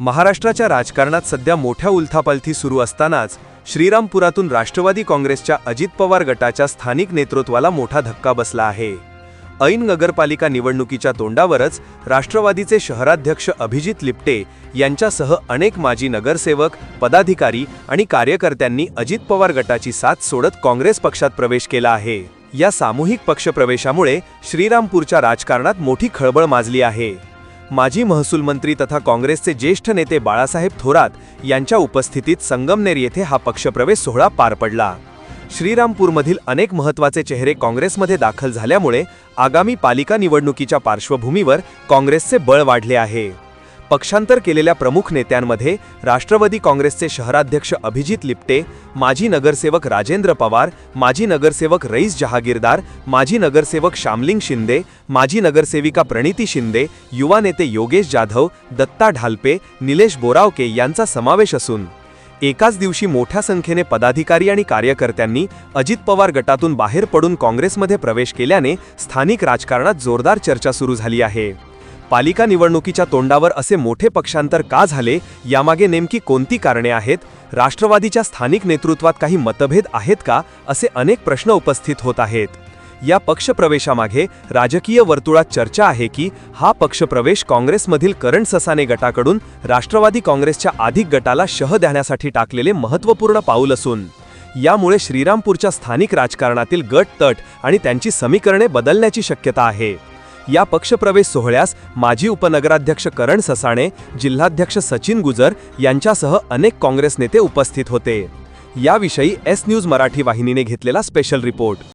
महाराष्ट्राच्या राजकारणात सध्या मोठ्या उलथापालथी सुरू असतानाच श्रीरामपुरातून राष्ट्रवादी काँग्रेसच्या अजित पवार गटाच्या स्थानिक नेतृत्वाला मोठा धक्का बसला आहे. ऐन नगरपालिका निवडणुकीच्या तोंडावरच राष्ट्रवादीचे शहराध्यक्ष अभिजित लिप्टे यांच्यासह अनेक माजी नगरसेवक पदाधिकारी आणि कार्यकर्त्यांनी अजित पवार गटाची साथ सोडत काँग्रेस पक्षात प्रवेश केला आहे. या सामूहिक पक्षप्रवेशामुळे श्रीरामपूरच्या राजकारणात मोठी खळबळ माजली आहे. माजी महसूल मंत्री तथा काँग्रेसचे ज्येष्ठ नेते बाळासाहेब थोरात यांच्या उपस्थितीत संगमनेर येथे हा पक्षप्रवेश सोहळा पार पडला. श्रीरामपूरमधील अनेक महत्त्वाचे चेहरे काँग्रेसमध्ये दाखल झाल्यामुळे आगामी पालिका निवडणुकीच्या पार्श्वभूमीवर काँग्रेसचे बळ वाढले आहे. पक्षांतर केलेल्या प्रमुख नेत्यांमध्ये राष्ट्रवादी काँग्रेसचे शहराध्यक्ष अभिजित लिप्टे माजी नगरसेवक राजेंद्र पवार माजी नगरसेवक रईस जहागीरदार माजी नगरसेवक श्यामलिंग शिंदे माजी नगरसेविका प्रणिती शिंदे युवा नेते योगेश जाधव दत्ता ढालपे निलेश बोरावके यांचा समावेश असून एकाच दिवशी मोठ्या संख्येने पदाधिकारी आणि कार्यकर्त्यांनी अजित पवार गटातून बाहेर पडून काँग्रेसमध्ये प्रवेश केल्याने स्थानिक राजकारणात जोरदार चर्चा सुरू झाली आहे. पालिका निवडणुकीच्या तोंडावर असे मोठे पक्षांतर का झाले? यामागे नेमकी कोणती कारणे आहेत? राष्ट्रवादीच्या स्थानिक नेतृत्वात काही मतभेद आहेत का? असे अनेक प्रश्न उपस्थित होत आहेत. या पक्षप्रवेशामागे राजकीय वर्तुळात चर्चा आहे की हा पक्षप्रवेश काँग्रेसमधील करण ससाने गटाकडून राष्ट्रवादी काँग्रेसच्या अधिक गटाला शह देण्यासाठी टाकलेले महत्त्वपूर्ण पाऊल असून यामुळे श्रीरामपूरच्या स्थानिक राजकारणातील गट तट आणि त्यांची समीकरणे बदलण्याची शक्यता आहे. या पक्षप्रवेश सोहळ्यास माजी उपनगराध्यक्ष करण ससाणे जिल्हाध्यक्ष सचिन गुजर यांच्यासह अनेक काँग्रेस नेते उपस्थित होते. याविषयी एस न्यूज मराठी वाहिनीने घेतलेला स्पेशल रिपोर्ट.